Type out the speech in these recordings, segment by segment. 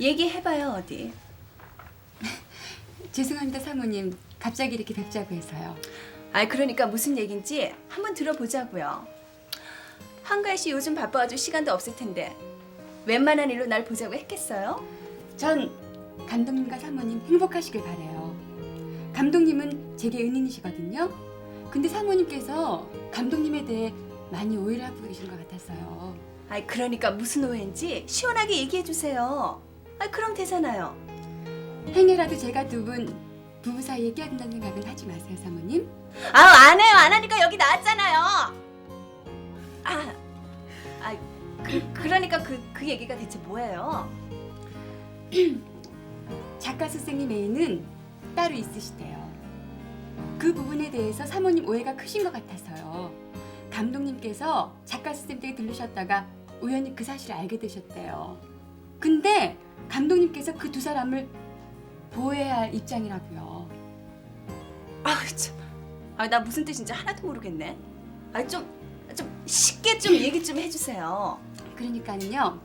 얘기해봐요 어디. 죄송합니다 사모님. 갑자기 이렇게 뵙자고 해서요. 아 그러니까 무슨 얘긴지 한번 들어보자고요. 한가희 씨 요즘 바빠가지고 시간도 없을 텐데 웬만한 일로 날 보자고 했겠어요? 전 감독님과 사모님 행복하시길 바래요. 감독님은 제게 은인이시거든요. 근데 사모님께서 감독님에 대해 많이 오해를 하고 계신 것 같아서요. 아이 그러니까 무슨 오해인지 시원하게 얘기해 주세요. 아 그럼 되잖아요. 행여라도 제가 두 분 부부 사이에 끼어든다는 생각은 하지 마세요, 사모님. 아 안 해요 안 하니까 여기 나왔잖아요. 아, 아 그, 그러니까 그 그 얘기가 대체 뭐예요? 작가 선생님 애인은 따로 있으시대요. 그 부분에 대해서 사모님 오해가 크신 것 같아서요. 감독님께서 작가 선생님 댁에 들르셨다가 우연히 그 사실을 알게 되셨대요. 근데 감독님께서 그 두 사람을 보호해야 할 입장이라고요. 아 참, 아 나 무슨 뜻인지 하나도 모르겠네. 아좀좀 좀 쉽게 좀 얘기 좀 해주세요. 그러니까는요.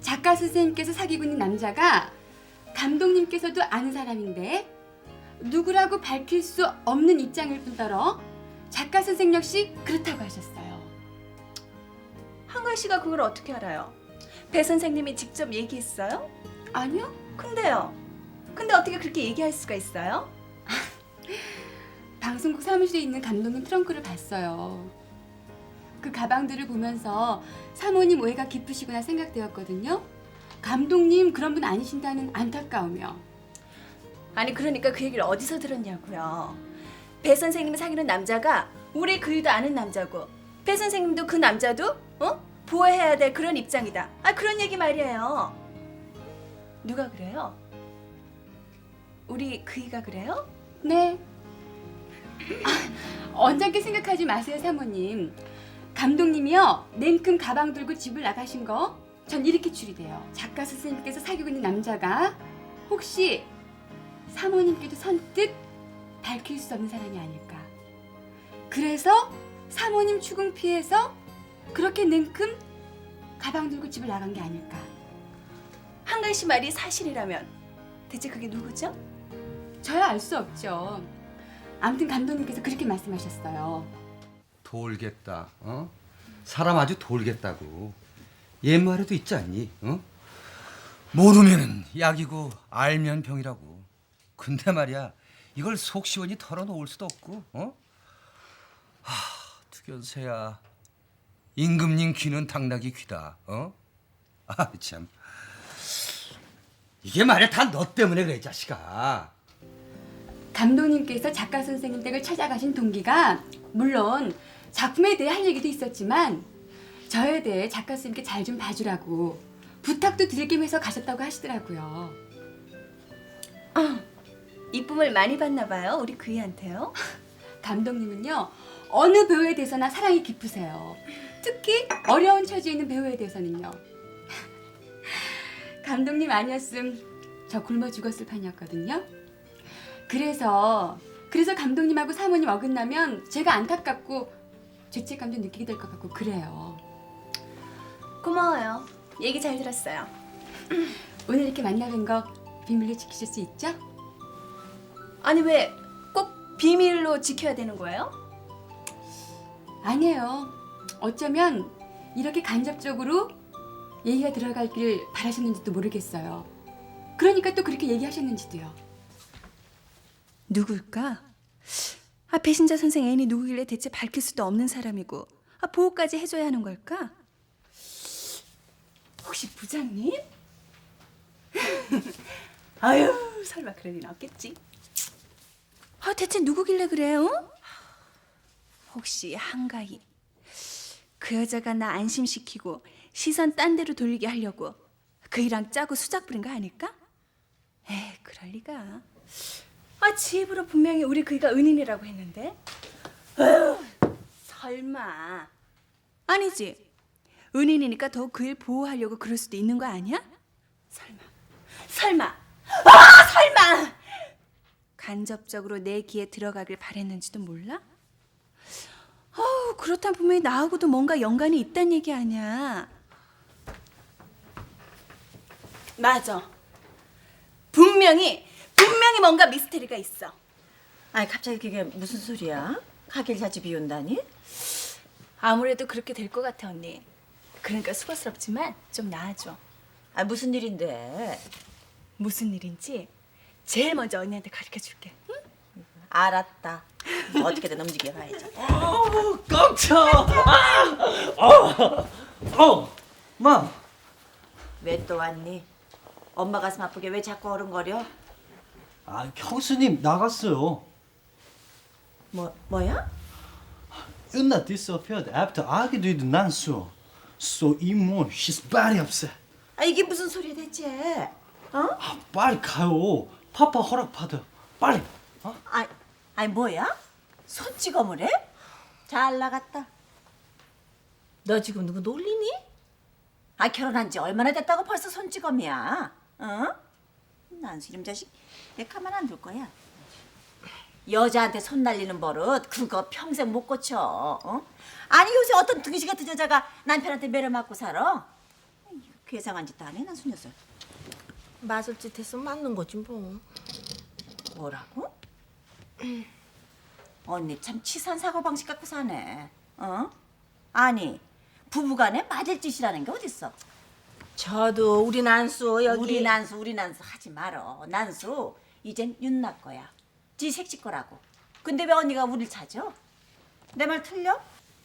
작가 선생님께서 사귀고 있는 남자가 감독님께서도 아는 사람인데 누구라고 밝힐 수 없는 입장일 뿐더러 작가 선생 역시 그렇다고 하셨어요. 한가희 씨가 그걸 어떻게 알아요? 배 선생님이 직접 얘기했어요? 아니요? 근데요. 근데 어떻게 그렇게 얘기할 수가 있어요? 방송국 사무실에 있는 감독님 트렁크를 봤어요. 그 가방들을 보면서 사모님 오해가 깊으시구나 생각되었거든요. 감독님 그런 분 아니신다는 안타까우며 아니 그러니까 그 얘기를 어디서 들었냐고요. 배 선생님이 사귀는 남자가 우리 그이도 아는 남자고 배 선생님도 그 남자도 어 보호해야 될 그런 입장이다. 아 그런 얘기 말이에요. 누가 그래요? 우리 그이가 그래요? 네. 아, 언짢게 생각하지 마세요, 사모님. 감독님이요, 냉큼 가방 들고 집을 나가신 거, 전 이렇게 추리돼요. 작가 선생님께서 사귀고 있는 남자가 혹시 사모님께도 선뜻 밝힐 수 없는 사람이 아닐까. 그래서 사모님 추궁 피해서 그렇게 냉큼 가방 들고 집을 나간 게 아닐까. 한가희 씨 말이 사실이라면 대체 그게 누구죠? 저야 알 수 없죠. 아무튼 감독님께서 그렇게 말씀하셨어요. 돌겠다. 어? 사람 아주 돌겠다고. 옛말에도 있지 않니? 어? 모르면은 약이고 알면 병이라고. 근데 말이야 이걸 속 시원히 털어놓을 수도 없고. 어? 하, 두견새야. 임금님 귀는 당나귀 귀다. 어? 아 참. 이게 말이야 다 너 때문에 그래 이 자식아. 감독님께서 작가 선생님 댁을 찾아가신 동기가 물론 작품에 대해 할 얘기도 있었지만 저에 대해 작가 선생님께 잘 좀 봐주라고 부탁도 드릴 겸 해서 가셨다고 하시더라고요. 이쁨을 많이 받나 봐요 우리 그이한테요. 감독님은요 어느 배우에 대해서나 사랑이 깊으세요. 특히 어려운 처지에 있는 배우에 대해서는요. 감독님 아니었음 저 굶어 죽었을 판이었거든요. 그래서 그래서 감독님하고 사모님 어긋나면 제가 안타깝고 죄책감도 느끼게 될 것 같고 그래요. 고마워요. 얘기 잘 들었어요. 오늘 이렇게 만나는 거 비밀로 지키실 수 있죠? 아니 왜 꼭 비밀로 지켜야 되는 거예요? 아니에요. 어쩌면 이렇게 간접적으로 얘기가 들어갈길 바라셨는지도 모르겠어요. 그러니까 또 그렇게 얘기하셨는지도요. 누굴까? 아 배신자 선생 애인이 누구길래 대체 밝힐 수도 없는 사람이고 아 보호까지 해줘야 하는 걸까? 혹시 부장님? 아유 설마 그럴 일은 없겠지. 아 대체 누구길래 그래요? 혹시 한가희 그 여자가 나 안심시키고 시선 딴 데로 돌리게 하려고 그이랑 짜고 수작 부린 거 아닐까? 에이 그럴 리가. 아, 지 입으로 분명히 우리 그이가 은인이라고 했는데. 에휴, 설마. 아니지. 은인이니까 더 그일 보호하려고 그럴 수도 있는 거 아니야? 설마. 설마. 아, 설마. 간접적으로 내 귀에 들어가길 바랬는지도 몰라? 어우, 그렇다면 분명히 나하고도 뭔가 연관이 있단 얘기 아니야. 맞아. 분명히 분명히 뭔가 미스테리가 있어. 아니 갑자기 그게 무슨 소리야? 가게를 자주 비운다니? 아무래도 그렇게 될 것 같아 언니. 그러니까 수고스럽지만 좀 나아져. 아 무슨 일인데? 무슨 일인지 제일 먼저 언니한테 가르쳐 줄게. 응? 알았다. 어떻게든 움직여 봐야지. 깜짝! 아! 어! 어! 마! 왜 또 왔니? 엄마 가슴 아프게 왜 자꾸 어른거려? 아, 형수님 나갔어요. 뭐 뭐야? Unna disappeared after argued with Nansu. So Imon, she's very upset. 아 이게 무슨 소리야 대체? 어? 아, 빨리 가요. 파파 허락 받아. 빨리. 어? 아, 아니 뭐야? 손찌검을 해? 잘 나갔다. 너 지금 누구 놀리니? 아 결혼한 지 얼마나 됐다고 벌써 손찌검이야? 어? 난수 이름 자식 내 가만 안 둘 거야. 여자한테 손 날리는 버릇 그거 평생 못 고쳐. 어? 아니 요새 어떤 등시 같은 여자가 남편한테 매를 맞고 살아? 괴상한 짓도 안 해, 난수 녀석. 맞을 짓 했으면 맞는 거지 뭐. 뭐라고? 언니 참 치산 사고 방식 갖고 사네. 어? 아니 부부간에 맞을 짓이라는 게 어딨어? 저도 우리 난수 여기 우리 난수 우리 난수 하지 말어. 난수 이젠 윤나 거야. 지 색지 거라고. 근데 왜 언니가 우릴 찾아? 내 말 틀려?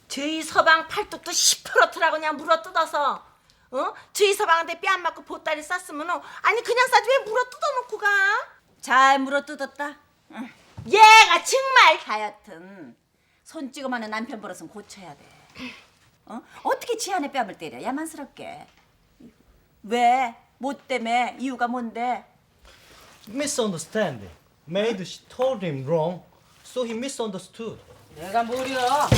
저희 서방 팔뚝도 시퍼렇더라고 그냥 물어 뜯어서 어? 저희 서방한테 뺨 맞고 보따리 쌌으면 아니 그냥 싸지 왜 물어 뜯어놓고 가? 잘 물어 뜯었다. 응. 얘가 정말 하여튼 손찌검하는 남편 버릇은 고쳐야 돼. 어? 어떻게 지한의 뺨을 때려? 야만스럽게. 왜? 뭐 때문에? 이유가 뭔데? Misunderstanding. Made she told him wrong. So he misunderstood. 내가 뭐려?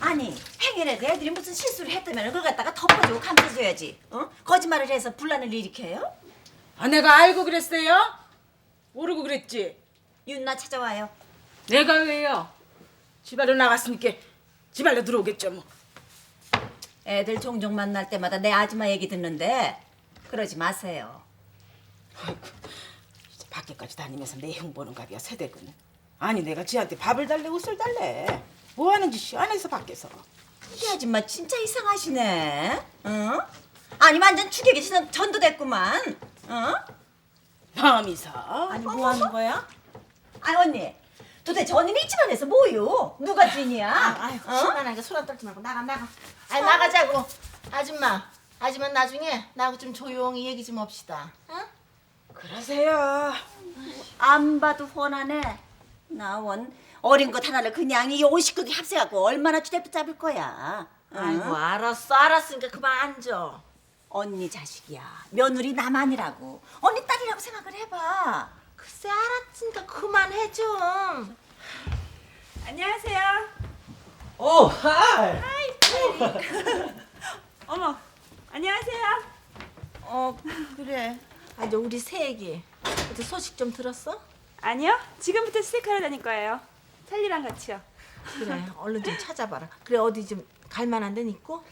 아니 행여라도 애들이 무슨 실수를 했다면 그걸 갖다가 덮어주고 감싸줘야지. 어? 거짓말을 해서 분란을 일으켜요? 아 내가 알고 그랬어요? 모르고 그랬지? 윤나 찾아와요. 내가 왜요? 집안로 나갔으니까 집안로 들어오겠죠 뭐. 애들 종종 만날 때마다 내 아줌마 얘기 듣는데 그러지 마세요. 이제 밖에까지 다니면서 내 형 보는 갑이야 세대군. 아니 내가 지한테 밥을 달래 옷을 달래. 뭐 하는 짓이 안에서 밖에서. 이 아줌마 진짜 이상하시네. 어? 아니 완전 추격이 전- 전도됐구만. 어? 마음이서. 아니 뭐 하는 거야? 아 언니 도대체 언니는 이 집안에서 뭐요? 누가 주인이야? 아유 어? 시원하게 소란 떨지 말고 나가 나가. 아니 나가자고. 아줌마. 아줌마 나중에 나하고 좀 조용히 얘기 좀 합시다. 응? 그러세요. 안 봐도 훤하네. 나원 어린 것 하나를 그냥 이 59개 합세갖고 얼마나 주대 붙잡을 거야. 응? 아이고 알았어 알았으니까 그만 앉아. 언니 자식이야. 며느리 나만이라고. 언니 딸이라고 생각을 해봐. 글쎄 알았으니까 그만해 좀. 안녕하세요. Oh, hi! 어머, 안녕하세요. 어 그래. 아저 우리 새애기 어제 소식 좀 들었어? 아니요, 지금부터 시작하러 다닐 거예요. 찰리랑 같이요. 그래 얼른 좀 찾아봐라. 그래 어디 좀 갈만한 데는 있고?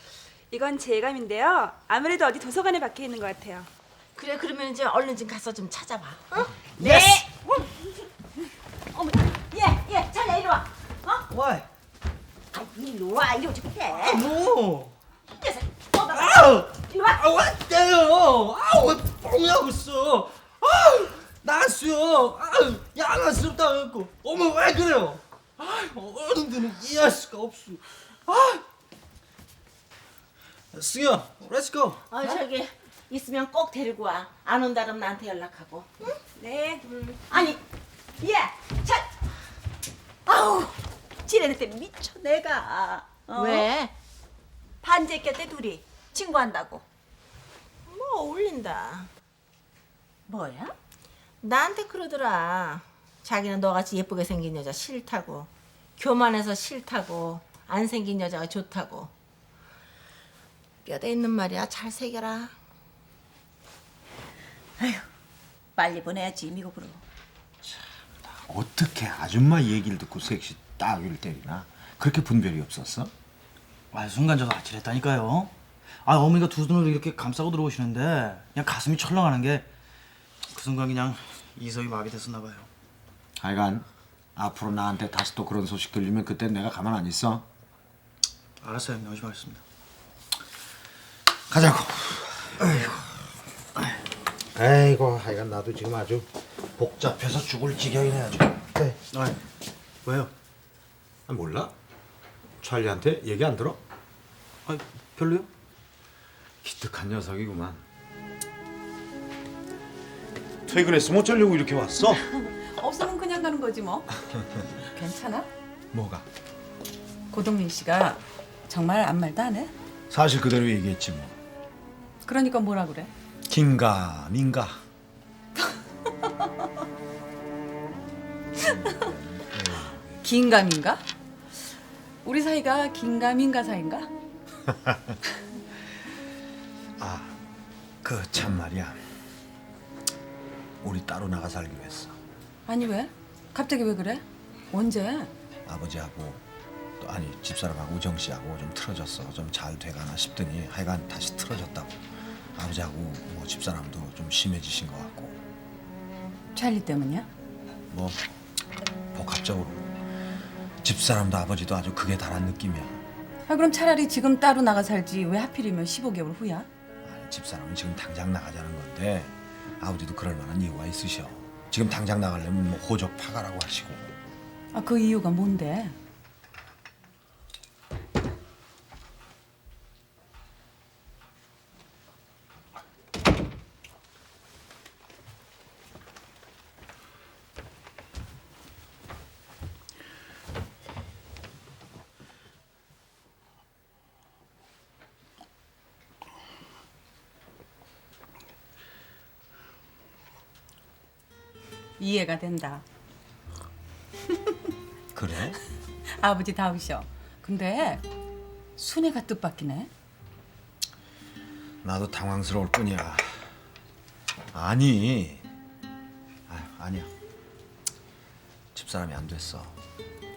이건 제 예감인데요. 아무래도 어디 도서관에 박혀 있는 것 같아요. 그래 그러면 이제 얼른 좀 가서 좀 찾아봐. 응? 네. 어머, 얘, 얘, 자네 이리 와. 어? Why? 아, 이리 와, 이리 오지 못해. No! 녀석, 어, 아우! 이리 와. 아, 왜 때려? 아우, 왜 뻥이하고 있어? 아우, 난수요. 아우, 양아스럽다 해갖고. 어머, 왜 그래요? 아유, 어른들은 이해할 수가 없어. 아! 승현, let's go. 어 저기 있으면 꼭 데리고 와. 안 온다면 나한테 연락하고. 응? 네. 아니, 얘, 자, 아우, 지레네 때 미쳐 내가. 어? 왜? 반제 꼈대 둘이 친구한다고. 뭐 어울린다. 뭐야? 나한테 그러더라. 자기는 너같이 예쁘게 생긴 여자 싫다고. 교만해서 싫다고. 안 생긴 여자가 좋다고. 뼈대 있는 말이야. 잘 새겨라. 빨리 보내야지 미국으로. 어떻게 아줌마 얘기를 듣고 섹시 따위를 때리나? 그렇게 분별이 없었어? 아 순간 저도 아찔했다니까요. 아 어머니가 두 눈을 이렇게 감싸고 들어오시는데 그냥 가슴이 철렁하는 게 그 순간 그냥 이성이 마비 됐었나 봐요. 하여간 앞으로 나한테 다시 또 그런 소식 들리면 그땐 내가 가만 안 있어. 알았어요, 형님. 조심하겠습니다. 가자고. 아이고, 하여간 나도 지금 아주 복잡해서 죽을 지경이네 아주. 네. 아, 왜요? 아, 몰라? 찰리한테 얘기 안 들어? 아, 별로요? 기특한 녀석이구만. 퇴근했으면 어쩌려고 이렇게 왔어? 없으면 그냥 가는 거지 뭐. 괜찮아? 뭐가? 고동민 씨가 정말 아무 말도 안 해? 사실 그대로 얘기했지 뭐. 그러니까 뭐라 그래? 긴가 민가. 긴가민가? 우리 사이가 긴가민가 사이인가? 그 참 말이야. 우리 따로 나가 살기로 했어. 아니 왜? 갑자기 왜 그래? 언제? 아버지하고 또 아니 집사람하고 우정 씨하고 좀 틀어졌어. 좀 잘 돼가나 싶더니 하여간 다시 틀어졌다고. 아버지하고 뭐 집사람도 좀 심해지신 것 같고 찰리 때문이야? 뭐 복합적으로 집사람도 아버지도 아주 극에 달한 느낌이야. 아 그럼 차라리 지금 따로 나가 살지 왜 하필이면 15개월 후야? 아니, 집사람은 지금 당장 나가자는 건데 아버지도 그럴 만한 이유가 있으셔. 지금 당장 나가려면 뭐 호적 파가라고 하시고 아 그 이유가 뭔데? 이해가 된다. 그래? 아버지 다우셔. 근데 순애가 뜻밖이네. 나도 당황스러울 뿐이야. 아니, 아유, 아니야. 집사람이 안 됐어.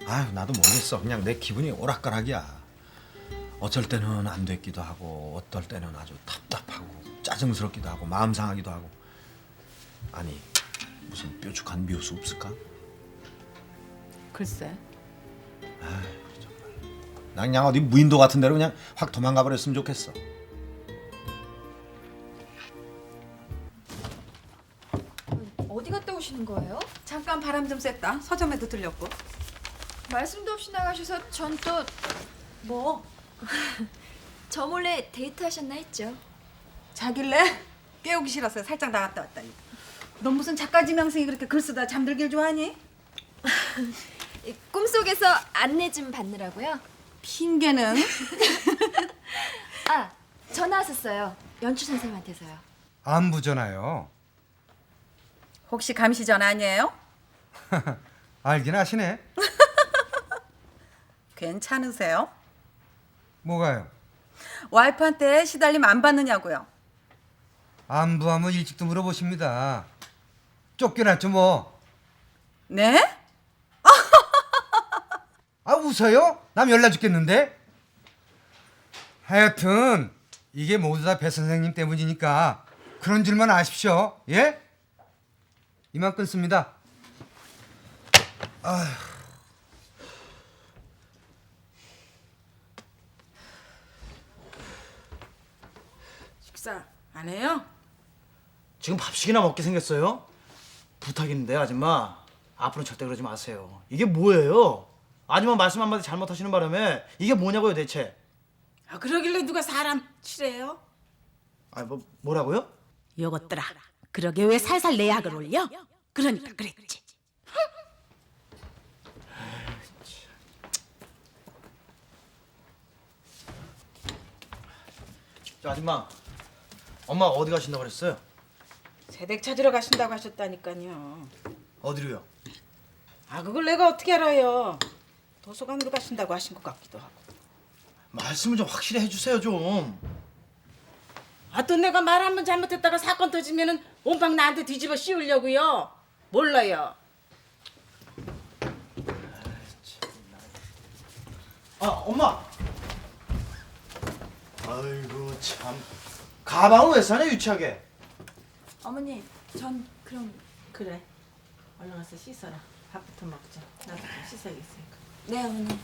아유, 나도 모르겠어. 그냥 내 기분이 오락가락이야. 어쩔 때는 안 됐기도 하고, 어떨 때는 아주 답답하고, 짜증스럽기도 하고, 마음 상하기도 하고. 아니, 무슨 뾰족한 묘수 없을까? 글쎄. 난 그냥 어디 무인도 같은 데로 그냥 확 도망가 버렸으면 좋겠어. 어디 갔다 오시는 거예요? 잠깐 바람 좀 쐈다. 서점에도 들렸고. 말씀도 없이 나가셔서 전 또 뭐? 저 몰래 데이트하셨나 했죠. 자길래 깨우기 싫어서 살짝 나갔다 왔다. 넌 무슨 작가 지명생이 그렇게 글 쓰다 잠들길 좋아하니? 이 꿈속에서 안내 좀 받느라고요. 핑계는 아 전화 왔었어요. 연출 선생님한테서요. 안부 전화요. 혹시 감시전 아니에요? 알긴 아시네. 괜찮으세요? 뭐가요? 와이프한테 시달림 안 받느냐고요? 안부하면 일찍도 물어보십니다. 쫓겨났죠 뭐. 네? 아 웃어요? 남 열나 죽겠는데. 하여튼 이게 모두 다 배 선생님 때문이니까 그런 줄만 아십시오. 예? 이만 끊습니다. 식사 안 해요? 지금 밥식이나 먹게 생겼어요? 부탁인데 아줌마 앞으로 절대 그러지 마세요. 이게 뭐예요? 아줌마 말씀 한마디 잘못하시는 바람에 이게 뭐냐고요 대체? 아 그러길래 누가 사람 치래요? 아 뭐 뭐라고요? 요것들아 그러게 왜 살살 내 약을 올려? 그러니까 그랬지 저 아줌마 엄마 어디 가신다고 그랬어요? 세댁 찾으러 가신다고 하셨다니까요 어디로요? 아 그걸 내가 어떻게 알아요 도서관으로 가신다고 하신 것 같기도 하고 말씀을 좀 확실히 해주세요 좀. 아 또 내가 말 한 번 잘못했다가 사건 터지면은 온방 나한테 뒤집어 씌우려고요 몰라요 아 엄마. 아이고 참. 가방은 왜 사냐 유치하게? 어머니, 전 그럼 그래. 얼른 가서 씻어라. 밥부터 먹자. 나도 좀 씻어야겠으니까. 네 어머니.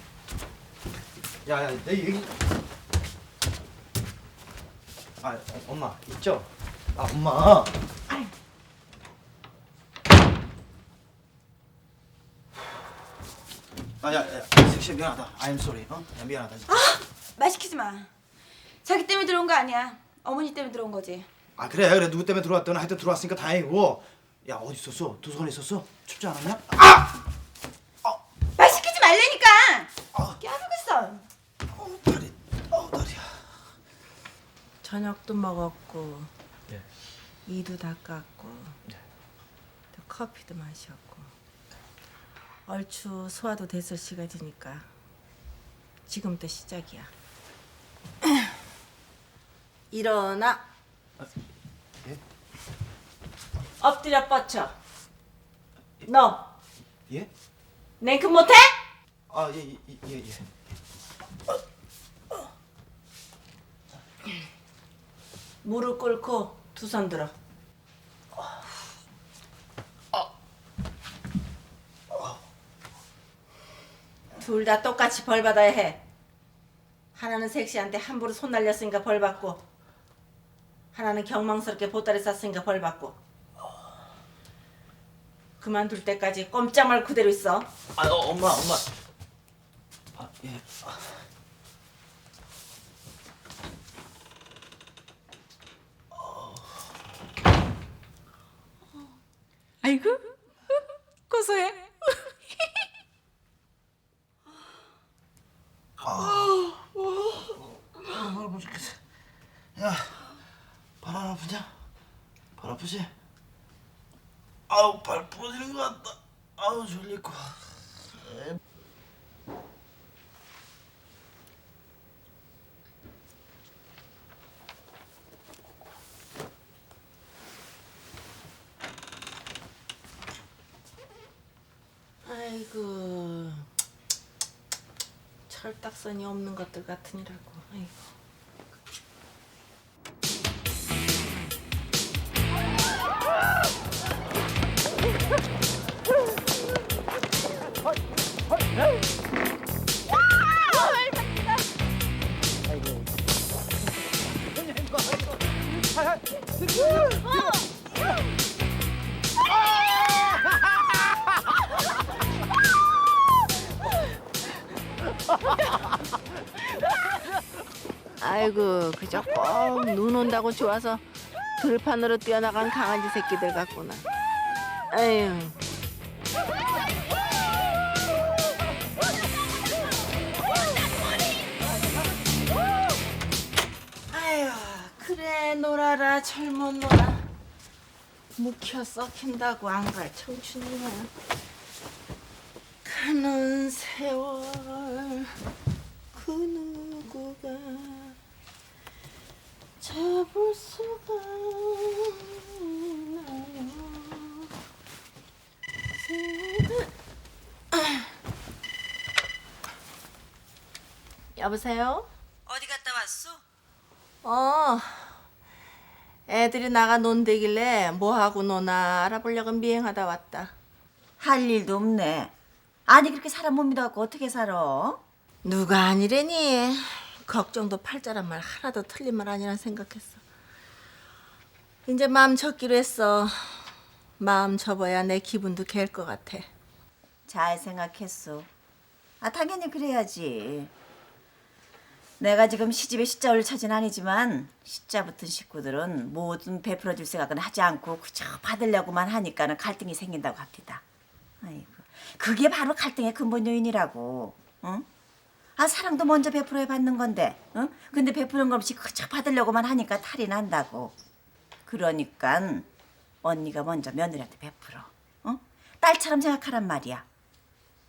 야야 내 얘기. 아 어, 엄마 있죠? 아 엄마. 아야 야, 섹시 미안하다. I'm sorry. 어? 야, 미안하다 진짜. 말 시키지 마. 자기 때문에 들어온 거 아니야. 어머니 때문에 들어온 거지. 아 그래 그래 누구 때문에 들어왔든 하여튼 들어왔으니까 다행이고. 야 어디 있었어? 도서관에 있었어? 춥지 않았냐? 아! 말 시키지 말라니까. 깨알겠어. 어 다리. 어 다리야. 저녁도 먹었고 예. 이도 닦았고 또 커피도 마셨고 얼추 소화도 됐을 시간이니까 지금부터 시작이야. 일어나. 예? 엎드려 뻗쳐. 너 예? 냉큼 못해? 아예예 예, 예, 예. 무릎 꿇고 두 손 들어. 둘 다 똑같이 벌 받아야 해. 하나는 섹시한테 함부로 손 날렸으니까 벌 받고, 하나는 경망스럽게 보따리 쌌으니까 벌 받고. 그만둘 때까지 꼼짝 말 그대로 있어. 아 어, 엄마 엄마. 아 예. 아. 아이고 고소해. 아, 뭘 죽겠어. 야, 발 안 아프냐? 발 아프지? 아우 발 부러지는 것 같다. 졸리고. 아이고 철딱선이 없는 것들 같으니라고. 아이고. 아이고 눈 온다고 좋아서 들판으로 뛰어나간 강아지 새끼들 같구나. 아유. 아유 그래 놀아라 젊은 놀아. 묵혀 썩힌다고 안 갈 청춘이야. 가는 세월 그 누구가 잡을 수가 있나요? 세월- 여보세요? 어디 갔다 왔어? 어. 애들이 나가 논대길래 뭐 하고 노나 알아보려고 미행하다 왔다. 할 일도 없네. 아니 그렇게 사람 못 믿어갖고 어떻게 살아? 누가 아니래니 걱정도 팔자란 말 하나도 틀린 말 아니라 생각했어 이제 마음 접기로 했어 마음 접어야 내 기분도 갤 것 같아 잘 생각했어. 아 당연히 그래야지. 내가 지금 시집에 시자 올 처진 아니지만 시자 붙은 식구들은 뭐든 베풀어 줄 생각은 하지 않고 그저 받으려고만 하니까는 갈등이 생긴다고 합니다. 아이고 그게 바로 갈등의 근본 요인이라고. 응? 아 사랑도 먼저 베풀어야 받는 건데, 응? 근데 베푸는 것 없이 그저 받으려고만 하니까 탈이 난다고. 그러니까 언니가 먼저 며느리한테 베풀어. 응? 딸처럼 생각하란 말이야.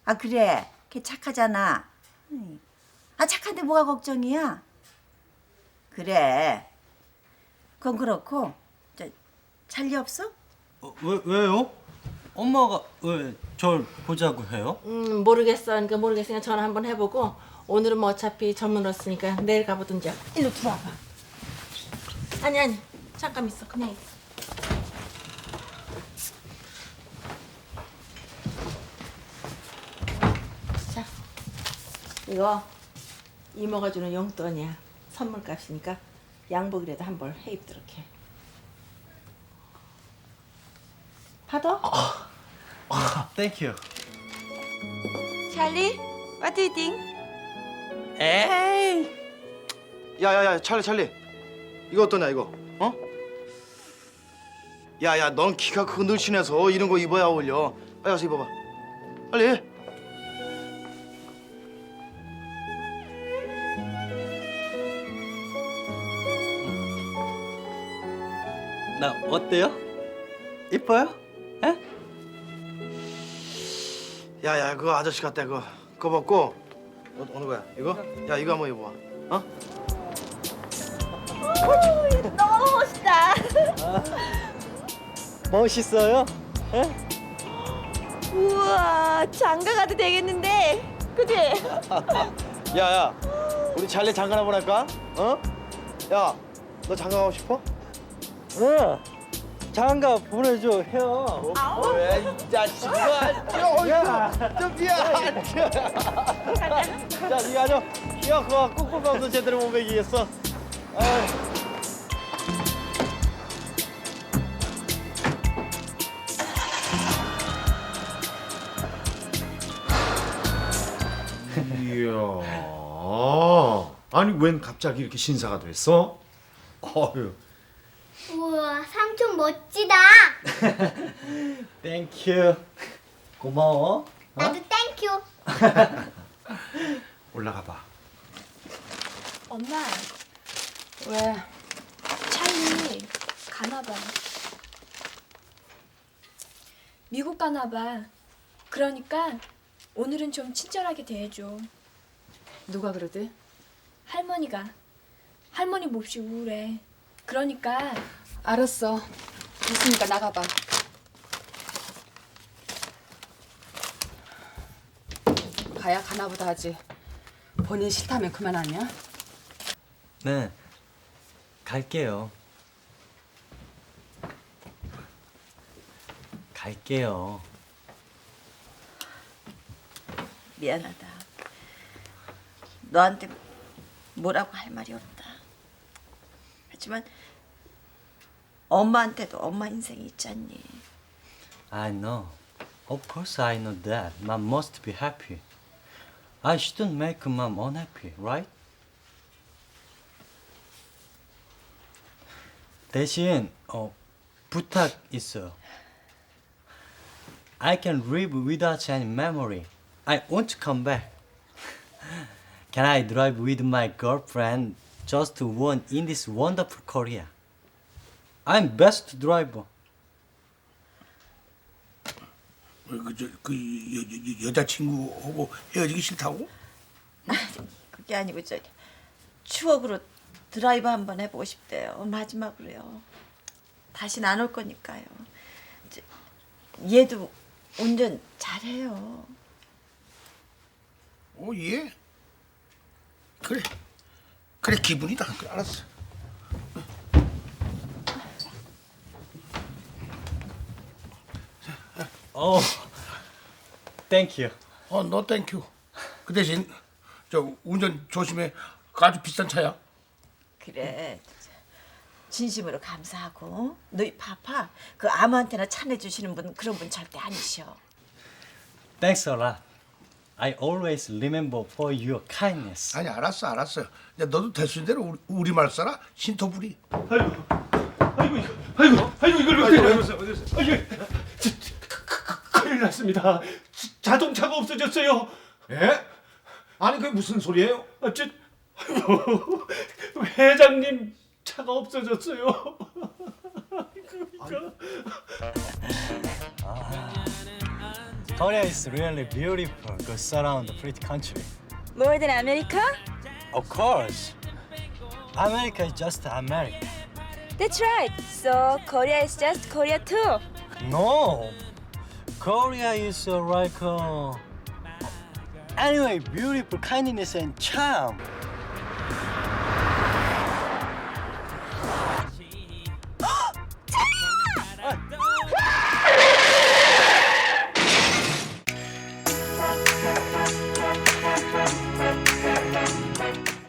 아 그래 걔 착하잖아 음. 아 착한데 뭐가 걱정이야 그래 그건 그렇고 저 잘리 없어? 어, 왜 왜요? 엄마가 왜 절 보자고 해요? 음 모르겠어 그러니까 모르겠으니까 전화 한번 해보고 오늘은 뭐 어차피 전문으로쓰니까 내일 가보든지. 일로 들어와봐. 아니 아니 잠깐 있어 그냥 있어. 자 이거 이모가 주는 용돈이야. 선물값이니까 양복이라도 한 벌 해 입도록 해. 받아? 땡큐. 찰리, what do you think? 에이. 야야야 찰리 찰리 이거 어떠냐 이거 어? 야야 넌 키가 크고 늘씬해서 이런 거 입어야 어울려 빨리 가서 입어봐 빨리 나 어때요? 이뻐요? 에? 야야 그거 아저씨 같다 그거 그거 벗고 어, 어느 거야 이거? 야 이거 한번 입어봐 어? 너무 멋있다. 멋있어요? 우와, 장가 가도 되겠는데, 그지? 야야 우리 찰리 장가 한번 할까? 어? 야 너 장가 가고 싶어? 응. 장가 보내줘 형. 왜 이 자식아 야, 좀 미안 자, 네가 아주 야 그거 꾹꾹 제대로 못 먹이겠어. 이야. 아니 웬 갑자기 이렇게 신사가 됐어? 어휴. 삼촌 멋지다. 땡큐. 고마워. 나도 땡큐. 올라가 봐. 엄마, 왜? 찰리 가나 봐. 미국 가나 봐. 그러니까 오늘은 좀 친절하게 대해줘. 누가 그러대? 할머니가 할머니 몹시 우울해. 그러니까 알았어. 있으니까 나가봐. 가야 가나보다 하지. 본인 싫다면 그만하냐? 네. 갈게요. 갈게요. 미안하다. 너한테 뭐라고 할 말이 없다. 하지만 엄마한테도 엄마 인생이 있지 않니? I know. Of course I know that. Mom must be happy. I shouldn't make mom unhappy, right? 대신 어 부탁 있어요. I can live without any memory. I want to come back. Can I drive with my girlfriend just one in this wonderful Korea? I'm best driver. 그 저 그 여, 여, 여자친구하고 헤어지기 싫다고? 그게 아니고 저 추억으로 드라이브 한번 해보고 싶대요. 마지막으로요. 다시는 안 올 거니까요. 저, 얘도 운전 잘해요. 어 예. 그래 그래 기분이다. 그래, 알았어. Oh, thank you. 어너 땡큐. 그 대신 저 운전 조심해. 그 아주 비싼 차야. 그래. 진심으로 감사하고 너희 파파 그 아무한테나 차내 주시는 분 그런 분 절대 아니셔. Thanks a lot. I always remember for your kindness. 아니 알았어 알았어. 야 너도 대수대로 우리, 우리 말 써라. 신토부리. 아이고, 아이고 이걸 왜 그러세요? 아이고, 큰일 났습니다. 자동차가 없어졌어요. 예? 아니 그게 무슨 소리예요? 아, 저, 아이고, 회장님 차가 없어졌어요. Korea is really beautiful. Around the pretty country. More than America? Of course. America is just America. That's right. So Korea is just Korea too. No. Korea is uh, like uh, Anyway, beautiful kindness and charm.